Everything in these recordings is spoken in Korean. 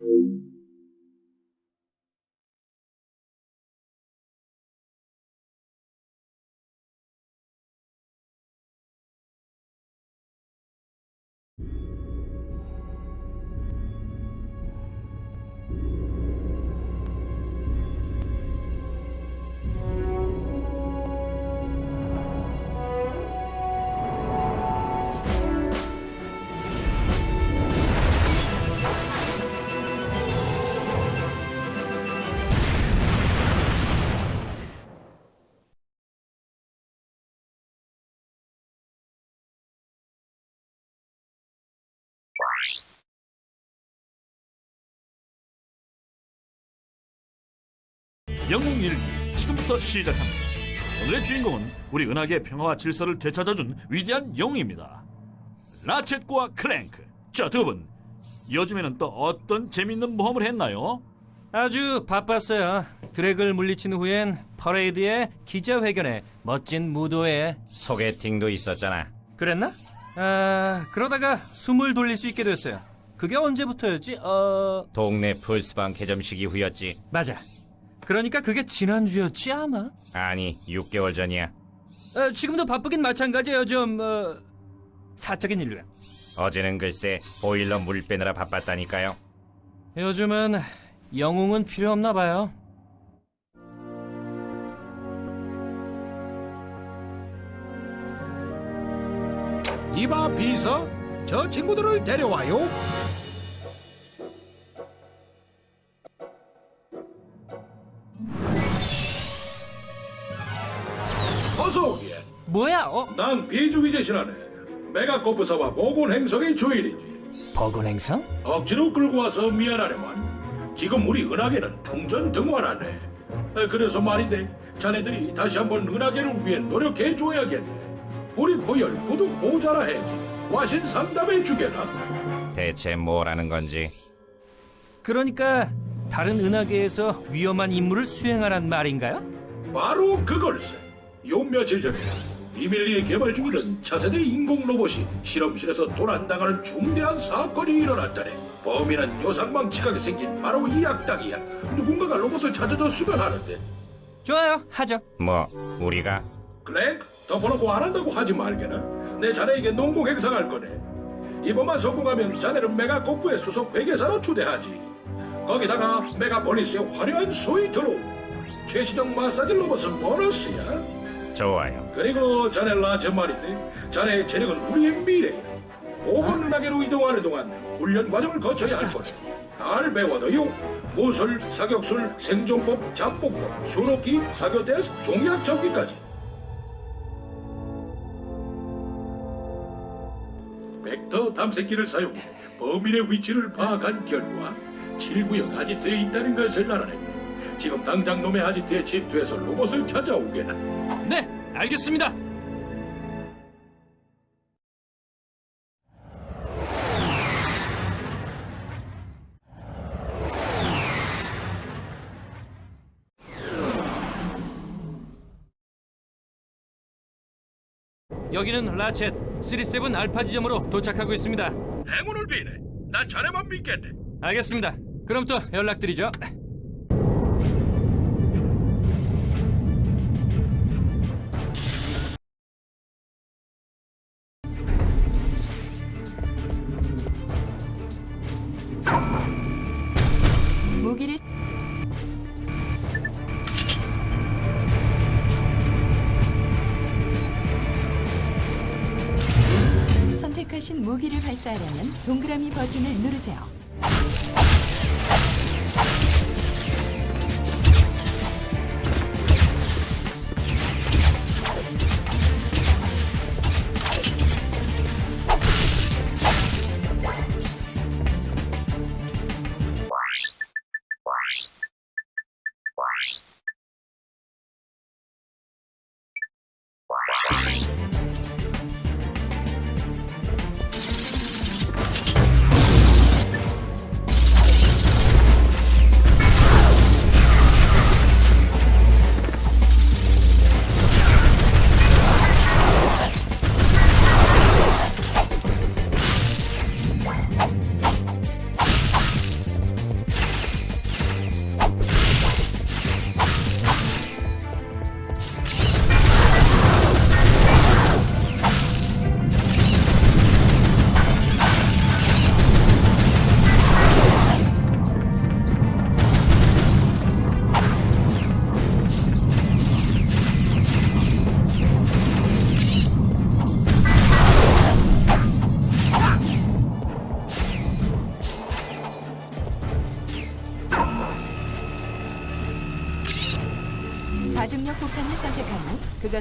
Música 영웅 일기 지금부터 시작합니다. 오늘의 주인공은 우리 은하계 평화와 질서를 되찾아준 위대한 영웅입니다. 라쳇과 클랭크. 자, 두 분. 요즘에는 또 어떤 재밌는 모험을 했나요? 아주 바빴어요. 드랙을 물리친 후엔 퍼레이드에 기자회견에 멋진 무도에 소개팅도 있었잖아. 그랬나? 아 그러다가 숨을 돌릴 수 있게 됐어요. 그게 언제부터였지? 어 동네 풀스방 개점식 이 후였지. 맞아. 그러니까 그게 지난주였지 아마. 아니, 6개월 전이야. 어, 지금도 바쁘긴 마찬가지예요. 좀 어, 사적인 일로야. 어제는 글쎄 보일러 물 빼느라 바빴다니까요. 요즘은 영웅은 필요 없나 봐요. 이봐 비서. 저 친구들을 데려와요. 어서 오게 뭐야? 어? 난 비주기제 신하네. 메가코프사와 모곤 행성의 주인이지. 버건 행성? 억지로 끌고 와서 미안하네만. 지금 우리 은하계는 풍전 에, 그래서 말인데 자네들이 다시 한번 은하계를 위해 노력해 줘야겠네 우리 고열 모두 모자라 해지 와신 상담해 주게나 대체 뭐라는 건지. 그러니까 다른 은하계에서 위험한 임무를 수행하란 말인가요? 바로 그걸세. 요 며칠 전에 비밀리에 개발 중이던 차세대 인공 로봇이 실험실에서 도난당하는 중대한 사건이 일어났다네. 범인은 요상망치하게 생긴 바로 이 악당이야. 누군가가 로봇을 찾아줬으면 하는데. 좋아요, 하죠. 뭐 우리가 클랭크, 덮어놓고 안 한다고 하지 말게나. 내 자네에게 농공 행사할 거네. 이번만 성공하면 자네를 메가코프의 수석 회계사로 추대하지. 거기다가 메가폴리스의 화려한 스위트로 최신형 마사지 로봇은 보너스야. 좋아요. 그리고 자네 라제 말인데 자네의 체력은 우리의 미래야. 5분 은하계로 이동하는 동안 훈련 과정을 거쳐야 할 거네. 잘 배워둬요. 무술, 사격술, 생존법, 잡복법, 수놓기, 사교 테스트, 종약 접기까지. 벡터 탐색기를 사용 해 범인의 위치를 파악한 결과 7구역 아지트에 있다는 것을 알아냈네. 지금 당장 놈의 아지트에 집투해서 로봇을 찾아오게나. 네, 알겠습니다. 여기는 라쳇 37 알파 지점으로 도착하고 있습니다. 행운을 비네. 난 자네만 믿겠네. 알겠습니다. 그럼 또 연락드리죠. 동그라미 버튼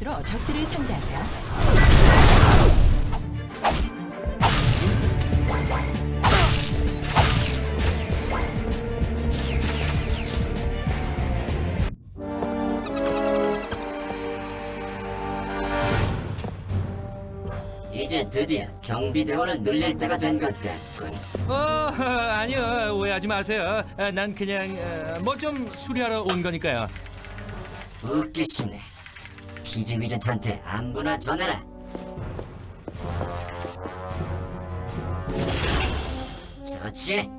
그것으로 적들을 상대하세요. 이제 드디어 경비대원을 늘릴 때가 된 것 같군. 어, 아니요. 오해하지 마세요. 아, 난 그냥 뭐 좀 수리하러 온 거니까요. 웃기시네. 피지위즈한테 안부나 전해라. 좋지?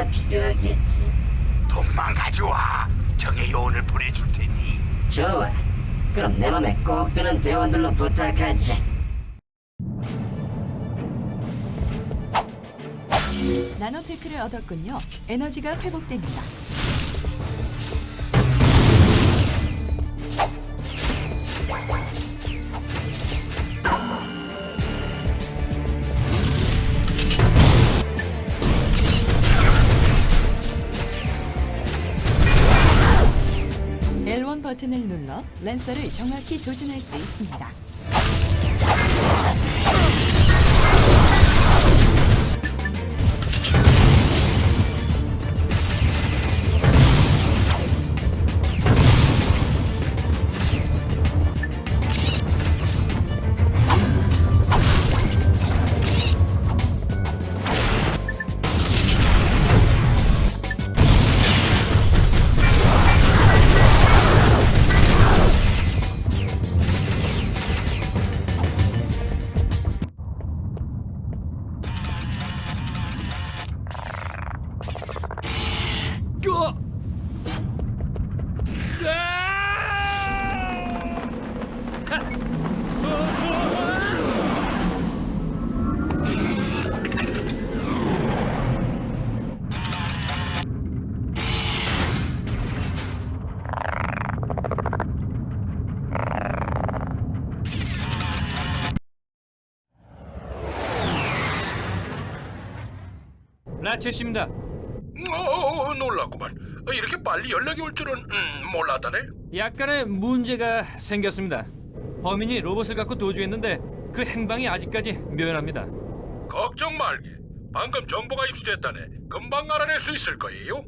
경비대가 필요하겠지. 도망가지 와. 정의 요원을 보내줄 테니. 좋아. 그럼 내 맘에 꼭 드는 대원들로 부탁하지. 나노테크를 얻었군요. 에너지가 회복됩니다. 랜서를 정확히 조준할 수 있습니다. 라쳇입니다. 어, 놀랐구만. 이렇게 빨리 연락이 올 줄은 음, 몰랐다네. 약간의 문제가 생겼습니다. 범인이 로봇을 갖고 도주했는데 그 행방이 아직까지 묘연합니다. 걱정 말게. 방금 정보가 입수됐다네. 금방 알아낼 수 있을 거예요.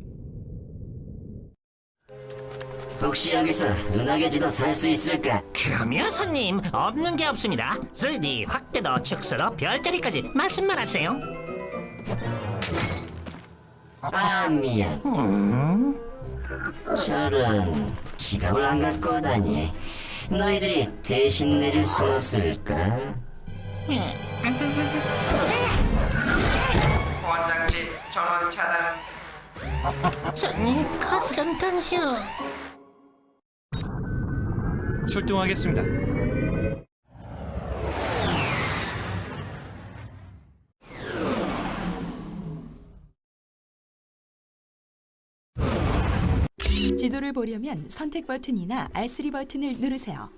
혹시 여기서 은하계 지도 살 수 있을까? 그러면 손님 없는 게 없습니다. 3D 확대도 축소도 별자리까지 말씀만 하세요. 아 미안. 저런 지갑을 안 갖고 오다니. 너희들이 대신 내릴 순 없을까? 원장치 전원 차단 손님 거스름돈이요. 출동하겠습니다. 지도를 보려면 선택 버튼이나 R3 버튼을 누르세요.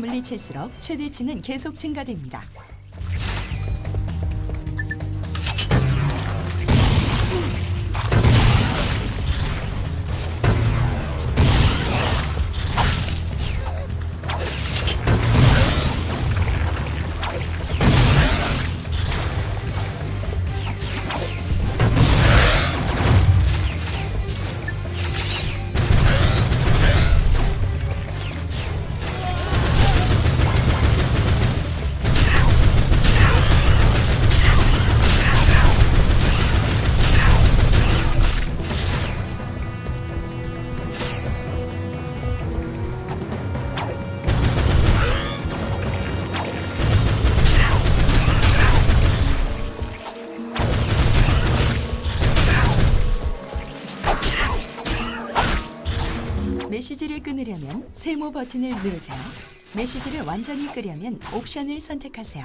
물리칠수록 최대치는 계속 증가됩니다. 세모 버튼을 누르세요. 메시지를 완전히 끄려면 옵션을 선택하세요.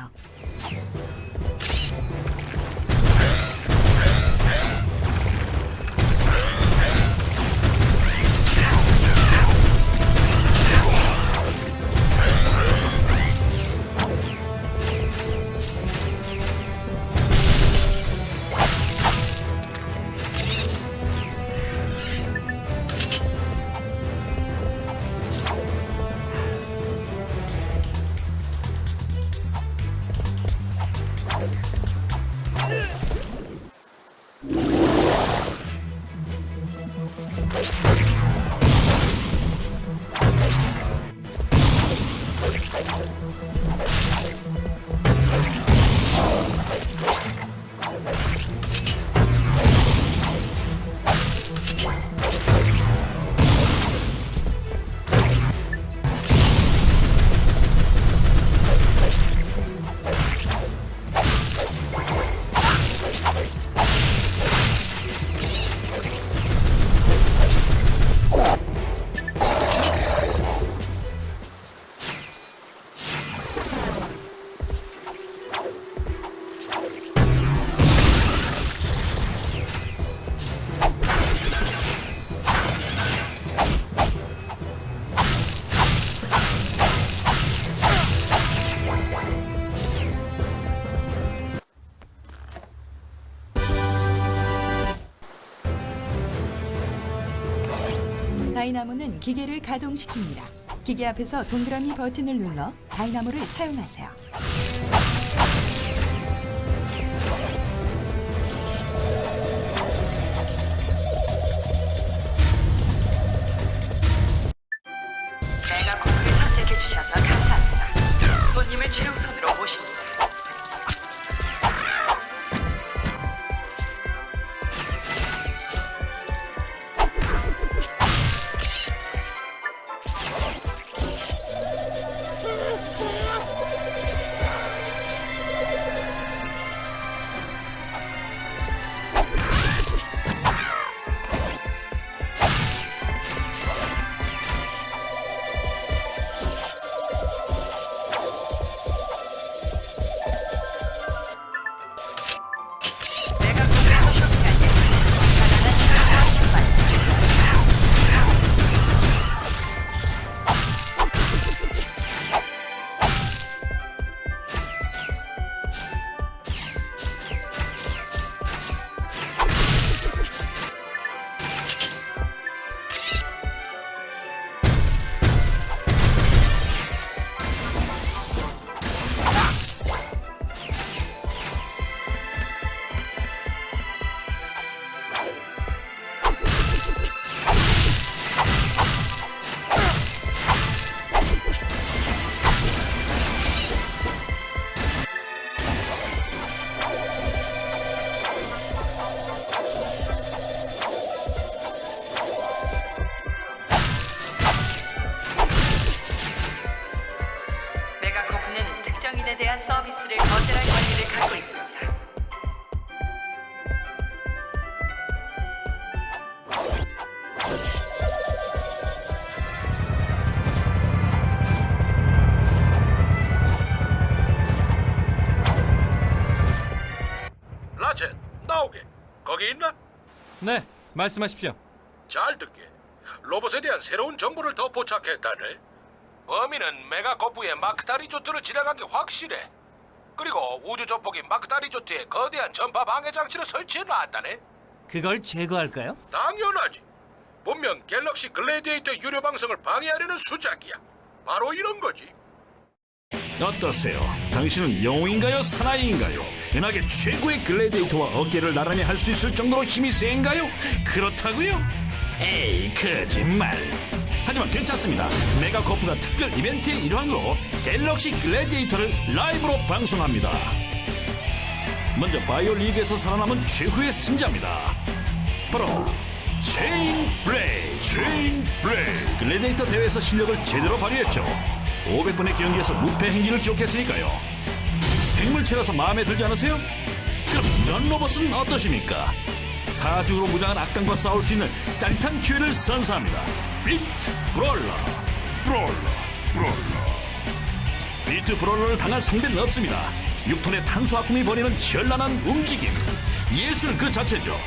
다이나모는 기계를 가동시킵니다. 기계 앞에서 동그라미 버튼을 눌러 다이나모를 사용하세요. 네, 말씀하십시오. 잘 듣게 로봇에 대한 새로운 정보를 더 포착했다네 범인은 메가코프의 마크타 리조트를 지나간 게 확실해. 그리고 우주 조폭이 마크타 리조트에 거대한 전파 방해 장치를 설치해 놨다네. 그걸 제거할까요? 당연하지. 분명 갤럭시 글래디에이터 유료 방송을 방해하려는 수작이야. 바로 이런 거지. 어떠세요? 당신은 영웅인가요? 사나이인가요? 은하계 최고의 글래디에이터와 어깨를 나란히 할 수 있을 정도로 힘이 센가요? 그렇다고요? 에이 거짓말. 하지만 괜찮습니다. 메가코프가 특별 이벤트의 일환으로 갤럭시 글래디에이터를 라이브로 방송합니다. 먼저 바이오 리그에서 살아남은 최후의 승자입니다. 바로 체인 블레이 체인 블레이. 글래디에이터 대회에서 실력을 제대로 발휘했죠. 500번의 경기에서 무패 행진을 기록했으니까요 생물체라서 마음에 들지 않으세요? 그럼 이런 로봇은 어떠십니까? 사중으로 무장한 악당과 싸울 수 있는 짜릿한 기회를 선사합니다 비트 브롤러 브롤러 브롤러 비트 브롤러를 당할 상대는 없습니다 6톤의 탄수화품이 벌이는 현란한 움직임 예술 그 자체죠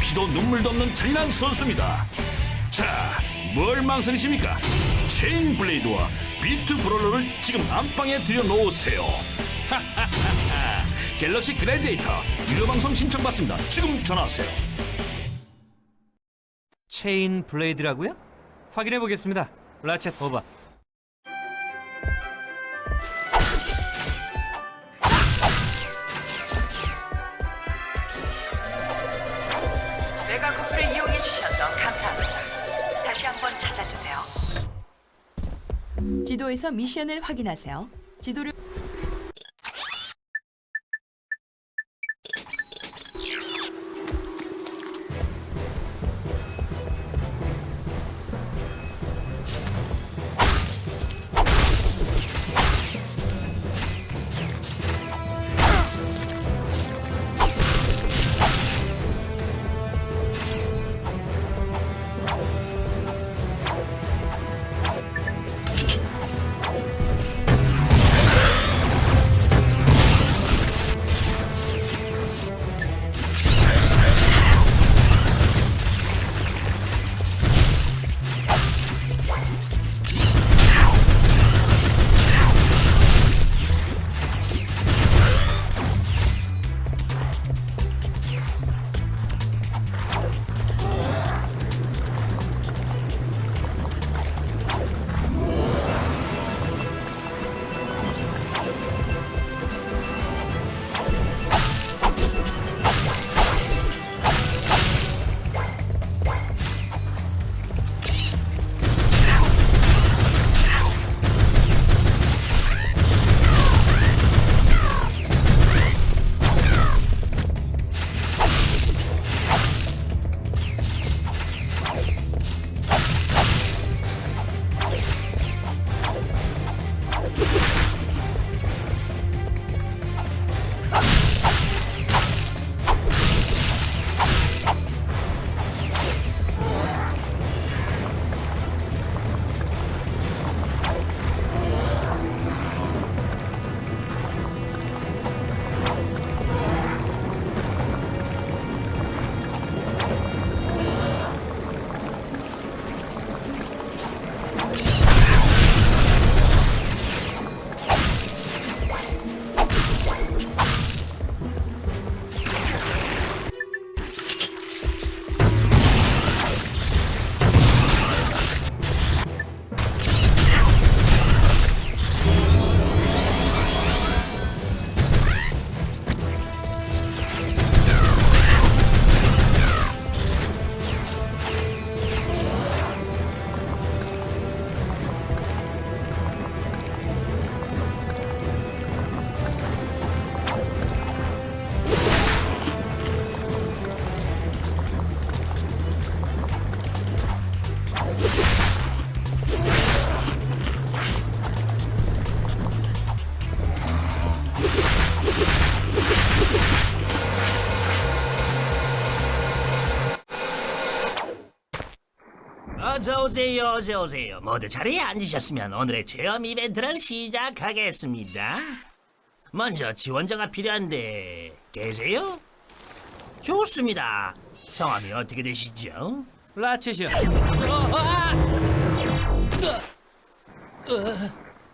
피도 눈물도 없는 잔인한 선수입니다 자, 뭘 망설이십니까? 체인 블레이드와 비트 브롤러를 지금 안방에 들여놓으세요. 하하하하. 갤럭시 글래디에이터 유료 방송 신청받습니다. 지금 전화하세요. 체인 블레이드라고요? 확인해 보겠습니다. 라쳇 오버. 메가코프를 이용해 주셔서 감사합니다. 다시 한번 찾아주세요. 지도에서 미션을 확인하세요. 지도를 오세요, 어서 오세요. 모두 자리에 앉으셨으면 오늘의 체험 이벤트를 시작하겠습니다. 먼저 지원자가 필요한데 계세요? 좋습니다. 성함이 어떻게 되시죠? 라쳇이요. 어, 어, 아!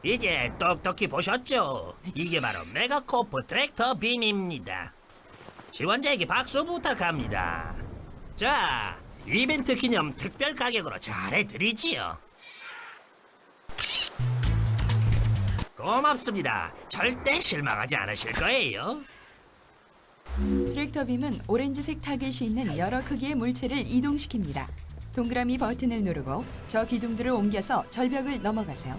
이제 똑똑히 보셨죠? 이게 바로 메가코프 트랙터 빔입니다. 지원자에게 박수 부탁합니다. 자, 이벤트 기념 특별 가격으로 잘해드리지요. 고맙습니다. 절대 실망하지 않으실 거예요. 트랙터 빔은 오렌지색 타겟이 있는 여러 크기의 물체를 이동시킵니다. 동그라미 버튼을 누르고 저 기둥들을 옮겨서 절벽을 넘어가세요.